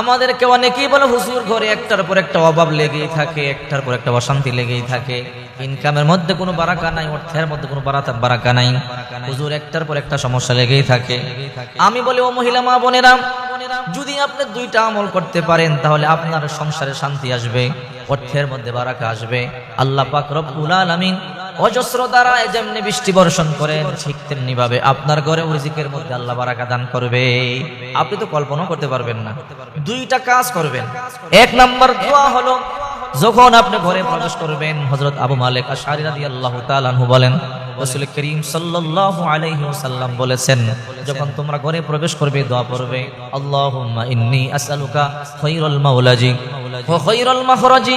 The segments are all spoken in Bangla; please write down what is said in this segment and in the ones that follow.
আমাদেরকে অনেকেই বলে, হুজুর, ঘরে একটার পর একটা অভাব লেগেই থাকে, একটার পর একটা অশান্তি লেগেই থাকে। ইনকামের মধ্যে কোনো বারাকা নাই, অর্থের মধ্যে কোনো বারাকা নাই। হুজুর, একটার পর একটা সমস্যা লেগেই থাকে। আমি বলি, ও মহিলা, মা, বোনেরা, যদি আপনি দুইটা আমল করতে পারেন, তাহলে আপনার সংসারে শান্তি আসবে, অর্থের মধ্যে বারাকা আসবে। আল্লাহ পাক রব্বুল আলামিন অজস্র দ্বারা যেমনি বৃষ্টি বর্ষণ করেন, ঠিক তেমনি ভাবে আপনার ঘরে রিজিকের মধ্যে আল্লাহ বারাকা দান করবে। আপনি তো কল্পনা করতে পারবেন না। দুইটা কাজ করবেন। এক নাম্বার দোয়া হলো, যখন আপনি ঘরে প্রবেশ করবেন, হযরত আবু মালিক আশআরি রাদিয়াল্লাহু তাআলা আনহু বলেন, রাসূল করিম সাল্লাল্লাহু আলাইহি ওয়াসাল্লাম বলেছেন, যখন তোমরা ঘরে প্রবেশ করবে, দোয়া পড়বে, আল্লাহুম্মা ইন্নী আসআলুকা খায়রাল মাওলাজি, ওয়া খায়রাল মাখরাজি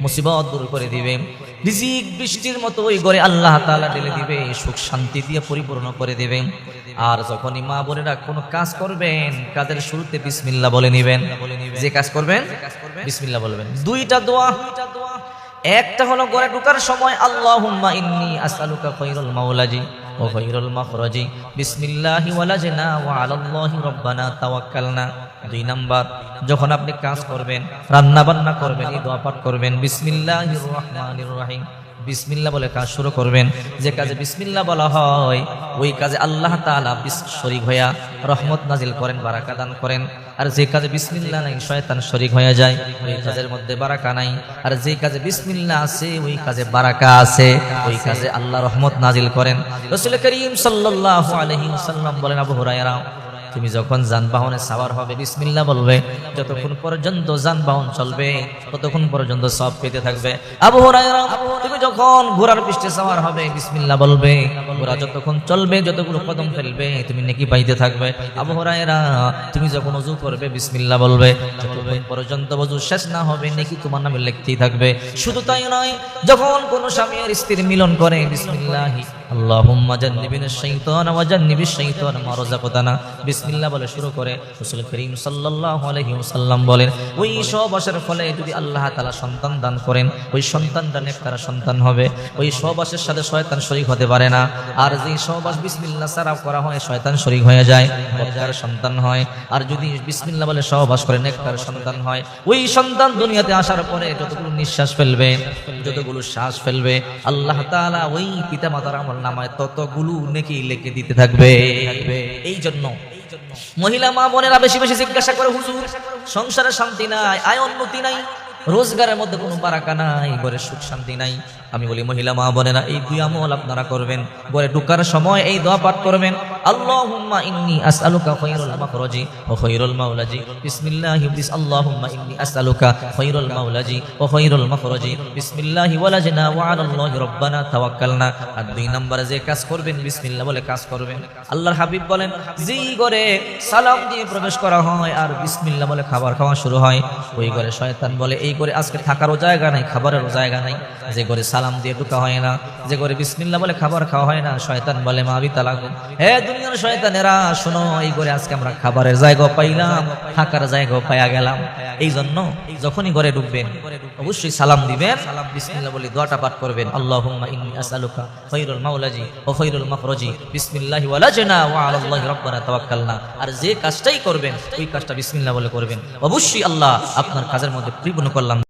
মুসিবত দূর করে দিবে। রিজিক বৃষ্টির মতো ওই ঘরে আল্লাহ তাআলা ঢেলে দিবে, সুখ শান্তি দিয়ে পরিপূর্ণ করে দিবে। আর যখনই মা বোনেরা কোনো কাজ করবেন, কাজের শুরুতে বিসমিল্লা বলে নিবেন। যে কাজ করবেন বিসমিল্লা বলবেন। দুইটা দোয়া। একটা হলো ঘরে ঢোকার সময়, আল্লাহুম্মা ইন্নী আসআলুকা খায়রুল মাওলাজি ওয়া খায়রুল মাখরাজি। বিসমিল্লাহি ওয়ালাজনা ওয়া আলাল্লাহি রাব্বানা তাওয়াক্কালনা। দুই নাম্বার, যখন আপনি কাজ করবেন রান্না বান্না করবেন, এই দোয়া পাঠ করবেন, বিসমিল্লাহির রহমানির রহিম বিসমিল্লাহ বলে কাজ শুরু করবেন। যে কাজে বিসমিল্লাহ বলা হয়, ওই কাজে আল্লাহ তাআলা বিস শরীক হইয়া রহমত নাজিল করেন, বারাকা দান করেন। আর যে কাজে বিসমিল্লাহ নাই, শয়তান শরীক হয়ে যায়, ওই কাজের মধ্যে বারাকা নাই। আর যে কাজে বিসমিল্লাহ আছে, ওই কাজে বারাকা আছে, ওই কাজে আল্লাহ রহমত নাজিল করেন। রাসূল করিম সাল্লাল্লাহু আলাইহি ওয়াসাল্লাম বলেন, আবু হুরায়রা তুমি যখন যানবাহনে সাওয়ার হবে, বিসমিল্লাহ বলবে, যতক্ষণ পর্যন্ত যানবাহন চলবে, ততক্ষণ পর্যন্ত সব পেতে থাকবে। আবু তুমি যখন ঘোড়ার পৃষ্ঠে সাওয়ার হবে, বিসমিল্লাহ বলবে, ঘোড়া যতক্ষণ চলবে, যতগুলো কদম ফেলবে, তুমি নেকি পাইতে থাকবে। আবু তুমি যখন ওযু করবে, বিসমিল্লাহ বলবে, যতক্ষণ পর্যন্ত ওযু শেষ না হবে, নেকি তোমার নামে লিখতেই থাকবে। শুধু তাই নয়, যখন কোন স্বামী আর স্ত্রীর মিলন করে, বিসমিল্লাহি আল্লাহুম্মা জান্নিবিনাশ শাইতানা ওয়া জান্নিবিশ শাইতানা বলে শুরু করে বলেন, ওই আল্লাহ তাআলা সন্তান দান করেন, ওই সন্তান হবে? ওই সাথে শয়তান হতে পারে না। আর যে সহবাস বিসমিল্লাহ ছাড়া করা হয়, শয়তান হয়ে যায় সন্তান হয়। আর যদি বলে সহবাস করে সন্তান হয়, ওই সন্তান দুনিয়াতে আসার পরে যতগুলো নিঃশ্বাস ফেলবে, যতগুলো শ্বাস ফেলবে, আল্লাহ তাআলা ওই পিতামাতার আমল নামায় ততগুলো নেকি লেখে দিতে থাকবে। এই জন্য মহিলা মা বোনেরা বেশি বেশি জিজ্ঞাসা করে, হুজুর, সংসারে শান্তি নাই, আয় উন্নতি নাই। রোজগারের মধ্যে কোনো বারাকা নাই, ঘরে সুখ শান্তি নাই। আমি বলি, মহিলা মা বোনেরা, এই দুই আমল আপনারা করবেন। ঘরে ঢুকার সময় এই দোয়া পাঠ করবেন। আল্লাহুম্মা ইন্নী আসআলুকা খায়রুল মাখরাজি ওয়া খায়রুল মাওলাজি। বিস আল্লাহুম্মা ইন্নী আসআলুকা খায়রুল মাওলাজি ওয়া খায়রুল মাখরাজি। ওয়া আলাল্লাহি তাওয়াক্কালনা। আর দুই নম্বরে যে কাজ করবেন, বিসমিল্লাহ বলে কাজ করবেন। আল্লাহর হাবিব বলেন, যেই ঘরে সালাম দিয়ে প্রবেশ করা হয় আর বিসমিল্লাহ বলে খাবার খাওয়া শুরু হয়, ওই ঘরে শয়তান বলে, এই ঘরে আজকে থাকারও জায়গা নাই, খাবারেরও জায়গা নাই। যে ঘরে সালাম দিয়ে ঢুকা হয় না, যে ঘরে বিসমিল্লাহ বলে খাবার খাওয়া হয় না, শয়তান বলে, মা বি তালাক হে দুনিয়ার শয়তানেরা, শোনো, এই ঘরে আজকে আমরা খাবারের জায়গা পাইলাম, থাকার জায়গা পাইয়া গেলাম। এই জন্য যখনই ঘরে ঢুকবেন, অবশ্যই সালাম দিবেন, বিসমিল্লাহ বলে দোয়াটা পাঠ করবেন। আল্লাহুম্মা ইন্নী আসআলুকা খায়রুল মাওলাজি ওয়া খায়রুল মাখরাজি, বিসমিল্লাহি ওয়ালাজনা ওয়া আলাল্লাহি রাব্বানা তাওয়াক্কালনা। আর যে কাজটাই করবেন, ওই কাজটা বিসমিল্লাহ বলে করবেন। অবশ্যই আল্লাহ আপনার কাজের মধ্যে পরিপূর্ণ করলাম